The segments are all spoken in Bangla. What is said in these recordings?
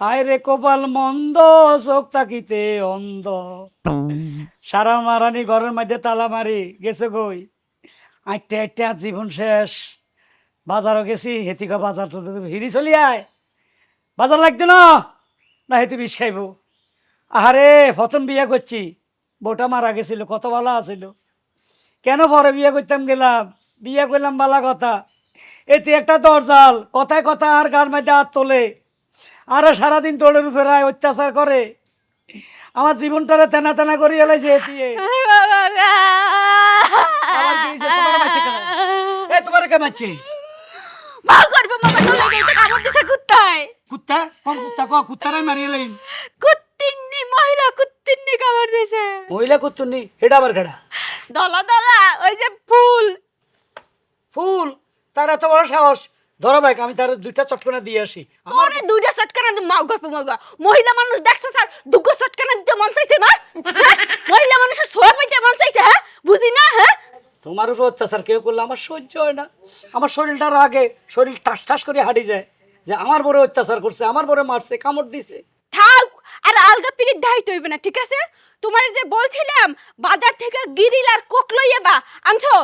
হায় রে কপাল মন্দ চোখ তাকিতে অন্ধ। সারা মারানি ঘরের মধ্যে তালা মারি গেছে গই আটটা আটটা জীবন শেষ। বাজারও গেছি হেতিকা বাজার তো হিরি চলি আয়। বাজার লাগতো না? না হেতি বিষ খাইব। আহারে প্রথম বিয়া করছি। বউটা মারা গেছিল কত ভালো আছিল। কেন পরে বিয়ে করতাম গেলাম? বিয়ে করলাম বালা কথা। এতে একটা দরজাল কথায় কথা আর গার মধ্যে হাত তোলে। আরও সারাদিন তোলের উপরে অত্যাচার করে। আমার জীবনটারে তেনা তেনা করি এলে যে? এ। তোমার কে মারছে? মা করবে মামা তো লেগে তো কামড় দিছে কুত্তায়। কুত্তা? কোন কুত্তা? ক কুত্তারাই মারিয়ে লাইন কুত্তিন্নি মহিলা কামড় দিছে। মহিলা কুত্তুনি এটা আবার কেডা? দলা দলা ওই যে ফুল। ফুল? তার এত বড় সাহস। ধরো ভাই আমি তার দুইটা চটকনা দিয়ে আসি। আমার দুইটা চটকানা দিয়ে মাও গল্প মাগা মহিলা মানুষ দেখছ স্যার? দুগো চটকানা দিতে মন চাইছে না? হ্যাঁ? মহিলা মানুষের সোয়া পাইতে মন চাইছে হ্যাঁ? বুঝি না হ্যাঁ? তোমার উপর অত্যাচার কেউ করলে আমার সহ্য হয় না। আমার শরীরটা রাগে শরীর টাস টাস করে হাঁটি যায়। যে আমার বড় অত্যাচার করছে আমার বড় মারছে কামড় দিছে। থাক আর আলগা পিরিত দাইতে হইবে না ঠিক আছে? তোমার যে বলছিলাম বাজার থেকে গিরিল আর কোক লইয়ে বা আনছো?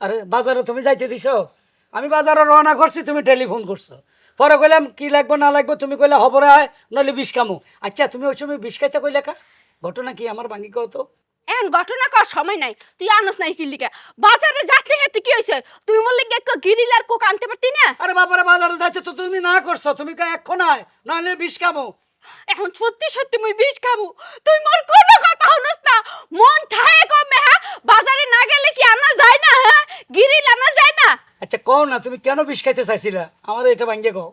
আরে বাজারে তুমি যাইতে দিছো? আমি বাজারে রওনা করছি তুমি টেলিফোন করছ। পরে কইলাম কি লাগবে না লাগবে? তুমি কইলে হবরে হয় নইলে বিষ কামু আচ্ছা তুমি ওই সময় বিষ খাইতে কইলে কা? ঘটনা কি আমার ভাঙি কও তো? এখন ঘটনা কর সময় নাই। তুই আনস নাই কি লিগা? বাজারে যাতে হেতে কি হইছে? তুই মোর লিগে এক গিরিল আর কোক আনতে পারতি না? আরে বাবারে বাজারে যাইতে তো তুমি না করছ। তুমি কা এখন আয় নইলে বিষ কামু এখন সত্যি সত্যি মুই বিষ খাব তুই মোর কোনো কথা শুনস না। মন থায়ে কমে হ্যাঁ বাজারে না গেলে কি আনা যায় না হ্যাঁ গিরিল আনা যায় না আচ্ছা কও না তুমি কেন বিষ খাইতে চাইছিলা? আমার এটা ভাঙ্গে কও।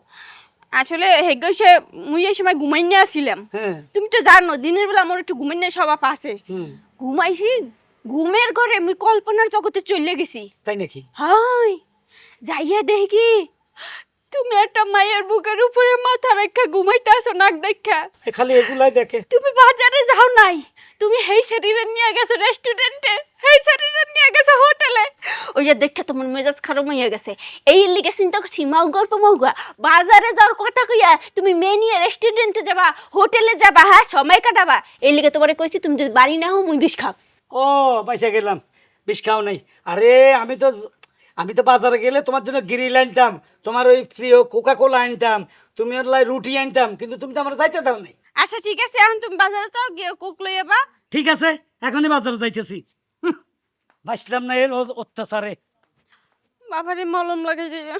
আসলে হেগসে মুই এই সময় ঘুমাই নিয়ে আসছিলাম হ্যাঁ। তুমি তো জানো দিনের বেলা আমার একটু ঘুমাই নিয়ে স্বভাব আছে। হুম। ঘুমাইছি ঘুমের ঘরে মুই কল্পনার জগতে চলে গেছি। তাই নাকি? হাই যাইয়া দেখি তুমি একটা মায়ের বুকের উপরে মাথা রেখা ঘুমাইতে আসো নাক দেখা। খালি এগুলাই দেখে। তুমি বাজারে যাও নাই তুমি হেই শরীরে নিয়ে গেছো রেস্টুরেন্টে হেই শরীরে ওই যে দেখে তোমার মেজাজ খারাপ হয়ে গেছে। এই লিগে চিন্তা করছি মাও গল্প বাজারে যাওয়ার কথা কইয়া তুমি মেয়ে নিয়ে রেস্টুরেন্টে যাবা হোটেলে যাবা হ্যাঁ সময় কাটাবা। এই লিগে তোমারে কইছি তুমি যদি বাড়ি না হও মুই বিষ খাও ও পয়সা গেলাম বিষ খাও নাই। আরে আমি তো আমি তো বাজারে গেলে তোমার জন্য গিরিল আনতাম তোমার ওই প্রিয় কোকা কোলা আনতাম তুমি ওর লাই রুটি আনতাম কিন্তু তুমি তো আমার যাইতে দাও নাই। আচ্ছা ঠিক আছে এখন তুমি বাজারে যাও গিয়ে কোক লইয়া বা ঠিক আছে এখনই বাজারে যাইতেছি। হুঁ, বাঁচলাম না এর অত্যাচারে। বাবারে মলম লাগে যাইবা